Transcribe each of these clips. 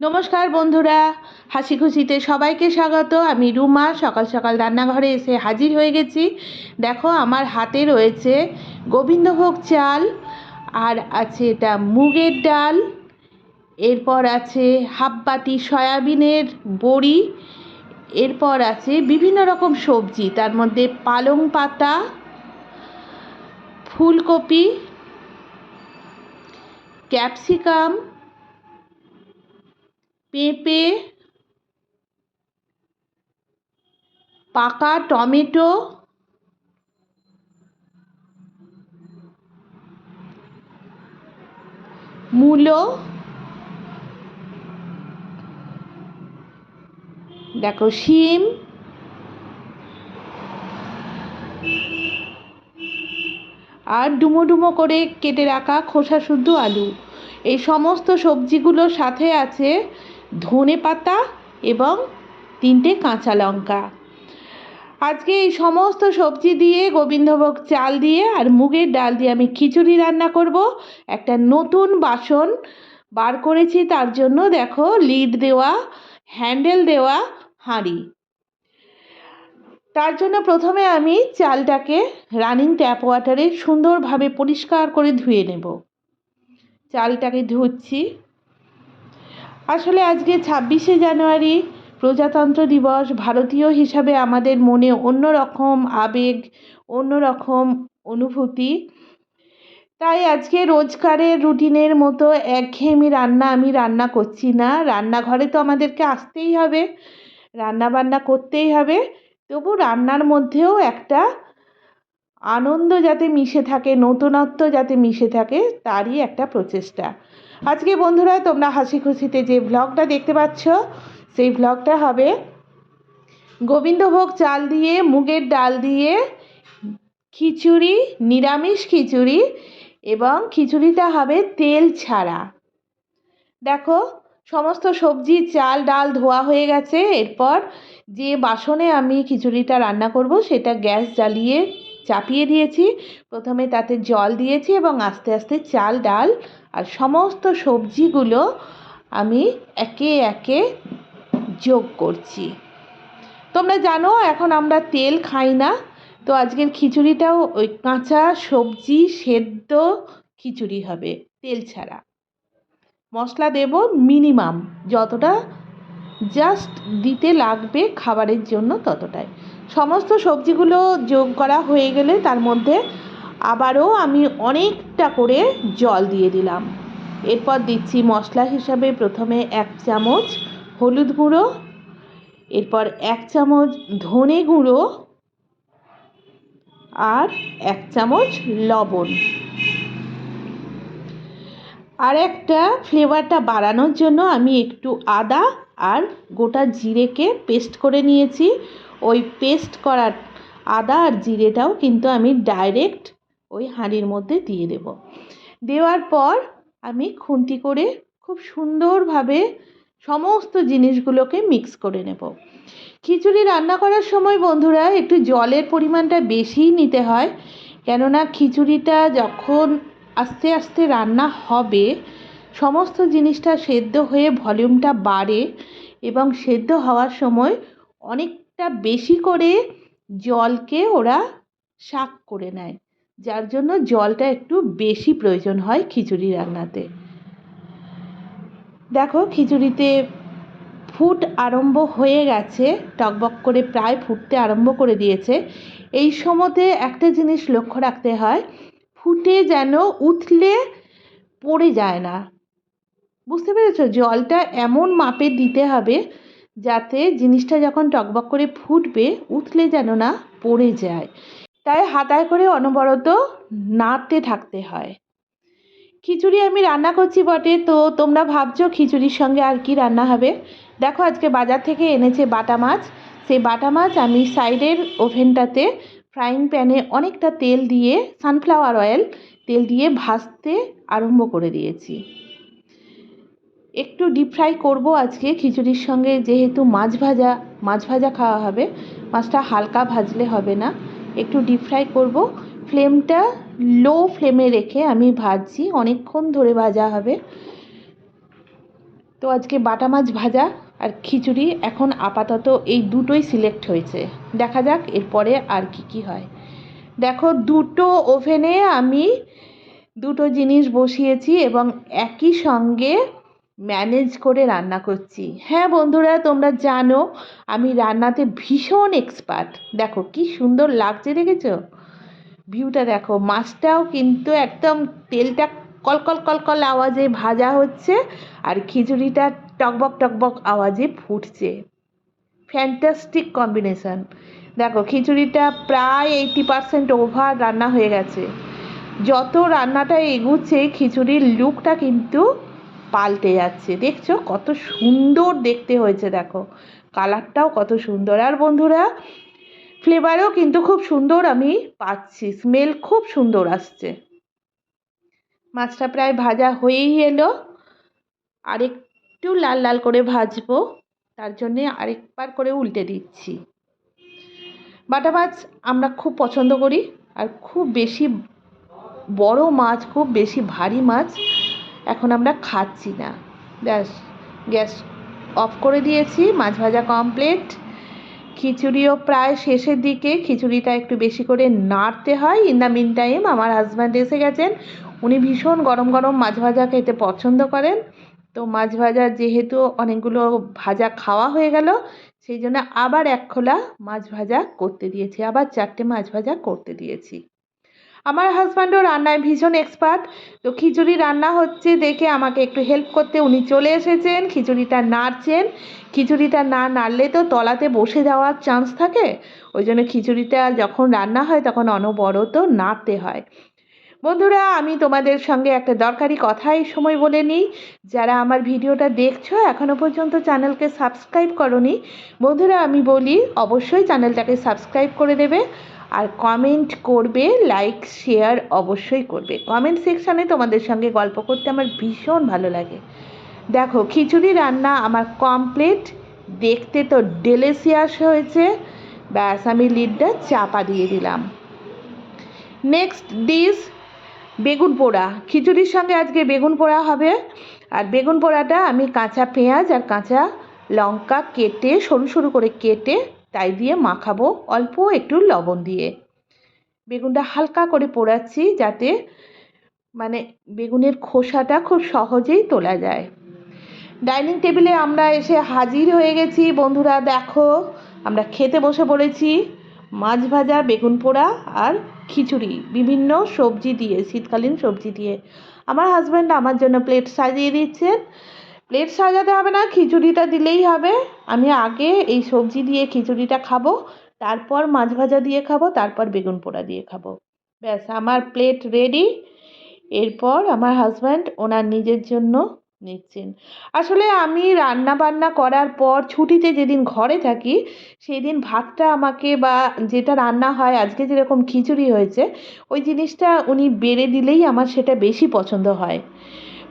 নমস্কার বন্ধুরা হাসি খুশিতে সবাইকে স্বাগত। আমি রুমা, সকাল সকাল রান্নাঘরে এসে হাজির হয়ে গেছি। দেখো, আমার হাতে রয়েছে গোবিন্দভোগ চাল, আর আছে এটা মুগের ডাল, এরপর আছে হাফ বাটি সয়াবিনের বড়ি, এরপর আছে বিভিন্ন রকম সবজি, তার মধ্যে পালং পাতা, ফুলকপি, ক্যাপসিকাম পেঁপে, পাকা টমেটো, মূলো, দেখো শিম, আর ডুমো ডুমো করে কেটে রাখা খোসা শুদ্ধ আলু। এই সমস্ত সবজিগুলোর সাথে আছে ধনে পাতা এবং তিনটে কাঁচা লঙ্কা। আজকে এই সমস্ত সবজি দিয়ে, গোবিন্দভোগ চাল দিয়ে আর মুগের ডাল দিয়ে আমি খিচুড়ি রান্না করব। একটা নতুন বাসন বার করেছি, তার জন্য দেখো লিড দেওয়া, হ্যান্ডেল দেওয়া, হাঁড়ি। তার জন্য প্রথমে আমি চালটাকে রানিং ট্যাপ ওয়াটারে সুন্দরভাবে পরিষ্কার করে ধুয়ে নেব। চালটাকে ধুচ্ছি। আসলে আজকে ছাব্বিশে জানুয়ারি, প্রজাতন্ত্র দিবস, ভারতীয় হিসাবে আমাদের মনে অন্যরকম আবেগ, অন্যরকম অনুভূতি। তাই আজকে রোজকারের রুটিনের মতো একঘেয়েমি রান্না আমি রান্না করছি না। রান্নাঘরে তো আমাদেরকে আসতেই হবে রান্না বান্না করতেই হবে। তবু রান্নার মধ্যেও একটা আনন্দ যাতে মিশে থাকে, নতুনত্ব যাতে মিশে থাকে, তারই একটা প্রচেষ্টা। আজকে বন্ধুরা, তোমরা হাসি খুশিতে যে ভ্লগটা দেখতে পাচ্ছ, সেই ভ্লগটা হবে গোবিন্দভোগ চাল দিয়ে, মুগের ডাল দিয়ে খিচুড়ি, নিরামিষ খিচুড়ি এবং খিচুড়িটা হবে তেল ছাড়া। দেখো, সমস্ত সবজি, চাল, ডাল ধোয়া হয়ে গেছে। এরপর যে বাসনে আমি খিচুড়িটা রান্না করব, সেটা গ্যাস জ্বালিয়ে চাপিয়ে দিয়েছি। প্রথমে তাতে জল দিয়েছি এবং আস্তে আস্তে চাল, ডাল আর সমস্ত সবজিগুলো আমি একে একে যোগ করছি। তোমরা জানো, এখন আমরা তেল খাই না, তো আজকের খিচুড়িটাও ওই কাঁচা সবজি সেদ্ধ খিচুড়ি হবে, তেল ছাড়া। মশলা দেব মিনিমাম, যতটা জাস্ট দিতে লাগবে খাবারের জন্য ততটাই। সমস্ত সবজিগুলো যোগ করা হয়ে গেলে তার মধ্যে আবারও আমি অনেকটা করে জল দিয়ে দিলাম। এরপর দিচ্ছি মশলা হিসাবে প্রথমে এক চামচ হলুদ গুঁড়ো, এরপর এক চামচ ধনে গুঁড়ো আর এক চামচ লবণ। আর একটা ফ্লেভারটা বাড়ানোর জন্য আমি একটু আদা আর গোটা জিরেকে পেস্ট করে নিয়েছি। ওই পেস্ট করার আদা আর জিরেটাও কিন্তু আমি ডাইরেক্ট ওই হাঁড়ির মধ্যে দিয়ে দেব। দেওয়ার পর আমি খুন্তি করে খুব সুন্দরভাবে সমস্ত জিনিসগুলোকে মিক্স করে নেব। খিচুড়ি রান্না করার সময় বন্ধুরা একটু জলের পরিমাণটা বেশিই নিতে হয়, কেননা খিচুড়িটা যখন আস্তে আস্তে রান্না হবে, সমস্ত জিনিসটা সেদ্ধ হয়ে ভলিউমটা বাড়ে এবং সেদ্ধ হওয়ার সময় অনেকটা বেশি করে জলকে ওরা শাক করে নেয়। যার জন্য জলটা একটু বেশি প্রয়োজন হয় খিচুড়ি রান্নাতে। দেখো, খিচুড়িতে ফুট আরম্ভ হয়ে গেছে, টকবক করে প্রায় ফুটতে আরম্ভ করে দিয়েছে। এই সময়তে একটা জিনিস লক্ষ্য রাখতে হয়, ফুটে যেন উঠলে পড়ে যায় না। বুঝতে পেরেছ? জলটা এমন মাপে দিতে হবে যাতে জিনিসটা যখন টকবক করে ফুটবে উঠলে যেন না পড়ে যায়। তাই হাতায় করে অনবরত নাড়তে থাকতে হয়। খিচুড়ি আমি রান্না করছি বটে, তো তোমরা ভাবছ খিচুড়ির সঙ্গে আর কি রান্না হবে? দেখো আজকে বাজার থেকে এনেছে বাটা মাছ। সেই বাটা মাছ আমি সাইডের ওভেনটাতে ফ্রাইং প্যানে অনেকটা তেল দিয়ে, সানফ্লাওয়ার অয়েল তেল দিয়ে ভাজতে আরম্ভ করে দিয়েছি। একটু ডিপ ফ্রাই করব আজকে খিচুড়ির সঙ্গে, যেহেতু মাছ ভাজা মাছ ভাজা খাওয়া হবে, মাছটা হালকা ভাজলে হবে না। একটু ডিপ ফ্রাই করব। ফ্লেমটা লো ফ্লেমে রেখে আমি ভাজছি। অনেকক্ষণ ধরে ভাজা হবে। তো আজকে বাটা মাছ ভাজা আর খিচুড়ি এখন আপাতত এই দুটোই সিলেক্ট হয়েছে। দেখা যাক এরপরে আর কি কি হয়। দেখো দুটো ওভেনে আমি দুটো জিনিস বসিয়েছি এবং একই সঙ্গে ম্যানেজ করে রান্না করছি। হ্যাঁ বন্ধুরা, তোমরা জানো, আমি রান্নাতে ভীষণ এক্সপার্ট দেখো কি সুন্দর লাগছে, দেখেছ? ভিউটা দেখো, মাছটাও কিন্তু একদম তেলটা কলকল কলকল আওয়াজে ভাজা হচ্ছে আর খিচুড়িটা টকবক টকবক আওয়াজে ফুটছে। ফ্যান্টাস্টিক কম্বিনেশন দেখো খিচুড়িটা প্রায় এইটি পারসেন্ট ওভার রান্না হয়ে গেছে। যত রান্নাটা এগুচ্ছে, খিচুড়ির লুকটা কিন্তু পাল্টে যাচ্ছে। দেখছ? কত সুন্দর দেখতে হয়েছে, দেখো। কালারটাও কত সুন্দর। আর বন্ধুরা, ফ্লেভারও কিন্তু খুব সুন্দর আমি পাচ্ছি। স্মেল খুব সুন্দর আসছে। মাছটা প্রায় ভাজা হয়েই এলো। আর একটু লাল লাল করে ভাজবো। তার জন্যে আরেকবার করে উল্টে দিচ্ছি। বাটা মাছ আমরা খুব পছন্দ করি। আর খুব বেশি বড় মাছ, খুব বেশি ভারী মাছ এখন আমরা খাচ্ছি না। ব্যাস, গ্যাস অফ করে দিয়েছি, মাছ ভাজা কমপ্লিট খিচুড়িও প্রায় শেষের দিকে, খিচুড়িটা একটু বেশি করে নাড়তে হয়। ইন দ্য মিন টাইম আমার হাজব্যান্ড এসে গেছেন। উনি ভীষণ গরম গরম মাছ ভাজা খেতে পছন্দ করেন। তো মাছ ভাজা যেহেতু অনেকগুলো ভাজা খাওয়া হয়ে গেল, সেই জন্য আবার এক খোলা মাছ ভাজা করতে দিয়েছি। আবার চারটে মাছ ভাজা করতে দিয়েছি। আমার হাজব্যান্ডও রান্নায় ভীষণ এক্সপার্ট তো খিচুড়ি রান্না হচ্ছে দেখে আমাকে একটু হেল্প করতে উনি চলে এসেছেন, খিচুড়িটা নাড়ছেন। খিচুড়িটা না নাড়লে তো তলাতে বসে যাওয়ার চান্স থাকে। ওই জন্য খিচুড়িটা যখন রান্না হয় তখন অনবরত নাড়তে হয়। বন্ধুরা, আমি তোমাদের সঙ্গে একটা দরকারি কথা এই সময় বলে নিই। যারা আমার ভিডিওটা দেখছ এখনও পর্যন্ত চ্যানেলকে সাবস্ক্রাইব করনি, বন্ধুরা আমি বলি অবশ্যই চ্যানেলটাকে সাবস্ক্রাইব করে দেবে। আর কমেন্ট করবে লাইক শেয়ার অবশ্যই করবে। কমেন্ট সেকশানে তোমাদের সঙ্গে গল্প করতে আমার ভীষণ ভালো লাগে। দেখো, খিচুড়ি রান্না আমার কমপ্লিট দেখতে তো ডেলেসিয়াস হয়েছে। ব্যাস, আমি লিডটা চাপা দিয়ে দিলাম। নেক্সট ডিশ বেগুন পোড়া। খিচুড়ির সঙ্গে আজকে বেগুন পোড়া হবে। আর বেগুন পোড়াটা আমি কাঁচা পেঁয়াজ আর কাঁচা লঙ্কা কেটে, সরু সরু করে কেটে তাই দিয়ে মাখাবো অল্প একটু লবণ দিয়ে। বেগুনটা হালকা করে পোড়াচ্ছি যাতে মানে বেগুনের খোসাটা খুব সহজেই তোলা যায়। ডাইনিং টেবিলে আমরা এসে হাজির হয়ে গেছি। বন্ধুরা, দেখো, আমরা খেতে বসে পড়েছি। মাছ ভাজা, বেগুন পোড়া আর খিচুড়ি, বিভিন্ন সবজি দিয়ে, শীতকালীন সবজি দিয়ে। আমার হাজব্যান্ড আমার জন্য প্লেট সাজিয়ে দিচ্ছেন। প্লেট সাজাতে হবে না, খিচুড়িটা দিলেই হবে। আমি আগে এই সবজি দিয়ে খিচুড়িটা খাব, তারপর মাছ ভাজা দিয়ে খাব, তারপর বেগুন পোড়া দিয়ে খাব। ব্যাস, আমার প্লেট রেডি এরপর আমার হাজব্যান্ড ওনার নিজের জন্য নিচ্ছেন। আসলে আমি রান্না বান্না করার পর ছুটিতে যেদিন ঘরে থাকি সেই দিন ভাতটা আমাকে বা যেটা রান্না হয়, আজকে যেরকম খিচুড়ি হয়েছে, ওই জিনিসটা উনি বেড়ে দিলেই আমার সেটা বেশি পছন্দ হয়।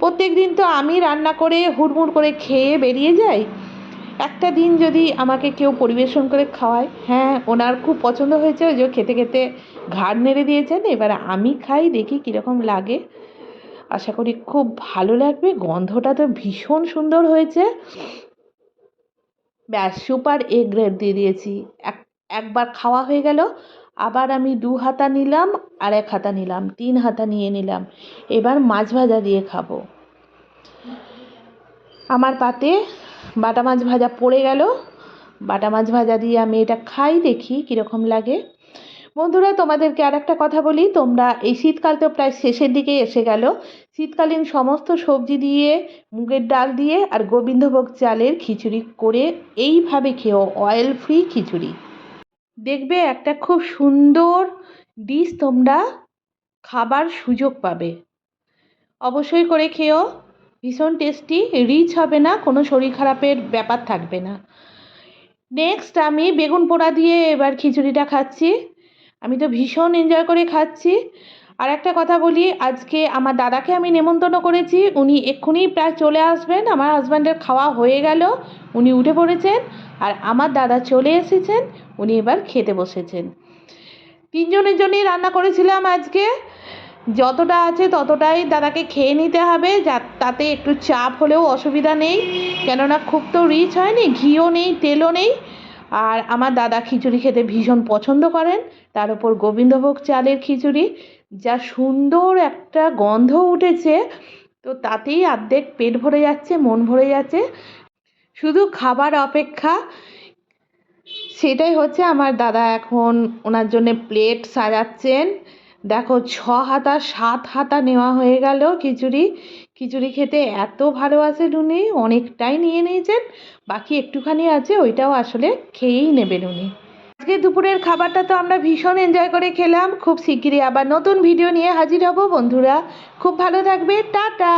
প্রত্যেক দিন তো আমি রান্না করে হুড়মুড় করে খেয়ে বেরিয়ে যাই। একটা দিন যদি আমাকে কেউ পরিবেশন করে খাওয়ায় হ্যাঁ ওনার খুব পছন্দ হয়েছে, ওই যে খেতে খেতে ঘাড় নেড়ে দিয়েছেন, এবার আমি খাই, দেখি কীরকম লাগে। আশা করি খুব ভালো লাগবে, গন্ধটা তো ভীষণ সুন্দর হয়েছে। ব্যাস, সুপার এগ গ্রেড দিয়ে দিয়েছি। এক, একবার খাওয়া হয়ে গেল আবার আমি দু হাতা নিলাম আর এক হাতা নিলাম, তিন হাতা নিয়ে নিলাম। এবার মাছ ভাজা দিয়ে খাব। আমার পাতে বাটা মাছ ভাজা পড়ে গেল। বাটা মাছ ভাজা দিয়ে আমি এটা খাই, দেখি কীরকম লাগে। বন্ধুরা, তোমাদেরকে আর একটা কথা বলি, তোমরা এই শীতকাল তো প্রায় শেষের দিকে এসে গেল। শীতকালীন সমস্ত সবজি দিয়ে, মুগের ডাল দিয়ে আর গোবিন্দভোগ চালের খিচুড়ি করে এইভাবে খেও অয়েল ফ্রি খিচুড়ি। দেখবে একটা খুব সুন্দর ডিশ তোমরা খাবার সুযোগ পাবে। অবশ্যই করে খেও ভীষণ টেস্টি রিচ হবে না, কোনো শরীর খারাপের ব্যাপার থাকবে না। নেক্সট আমি বেগুন পোড়া দিয়ে এবার খিচুড়িটা খাচ্ছি। আমি তো ভীষণ এনজয় করে খাচ্ছি। আর একটা কথা বলি, আজকে আমার দাদাকে আমি নেমন্তন্ন করেছি, উনি এক্ষুনি প্রায় চলে আসবেন, আমার হাজব্যান্ডের খাওয়া হয়ে গেল, উনি উঠে পড়েছেন, আর আমার দাদা চলে এসেছেন, উনি এবার খেতে বসেছেন। তিনজনের জন্যই রান্না করেছিলাম আজকে, যতটা আছে ততটাই দাদাকে খেয়ে নিতে হবে, যা, তাতে একটু চাপ হলেও অসুবিধা নেই, কেননা খুব তো রিচ হয়নি, ঘিও নেই, তেলও নেই আর আমার দাদা খিচুড়ি খেতে ভীষণ পছন্দ করেন। তার উপর গোবিন্দভোগ চালের খিচুড়ি, যা সুন্দর একটা গন্ধ উঠেছে, তো তাতেই অর্ধেক পেট ভরে যাচ্ছে, মন ভরে যাচ্ছে। শুধু খাবার অপেক্ষা, সেটাই হচ্ছে আমার দাদা এখন ওনার জন্যে প্লেট সাজাচ্ছেন। দেখো, ছ হাতা, সাত হাতা নেওয়া হয়ে গেল খিচুড়ি। খিচুড়ি খেতে এত ভালোবাসেন উনি অনেকটাই নিয়ে নিয়েছেন, বাকি একটুখানি আছে, ওইটাও আসলে খেয়েই নেবেন উনি আজকে দুপুরের খাবারটা তো আমরা ভীষণ এনজয় করে খেলাম, খুব শিগগিরই আবার নতুন ভিডিও নিয়ে হাজির হব বন্ধুরা। খুব ভালো থাকবে, টাটা!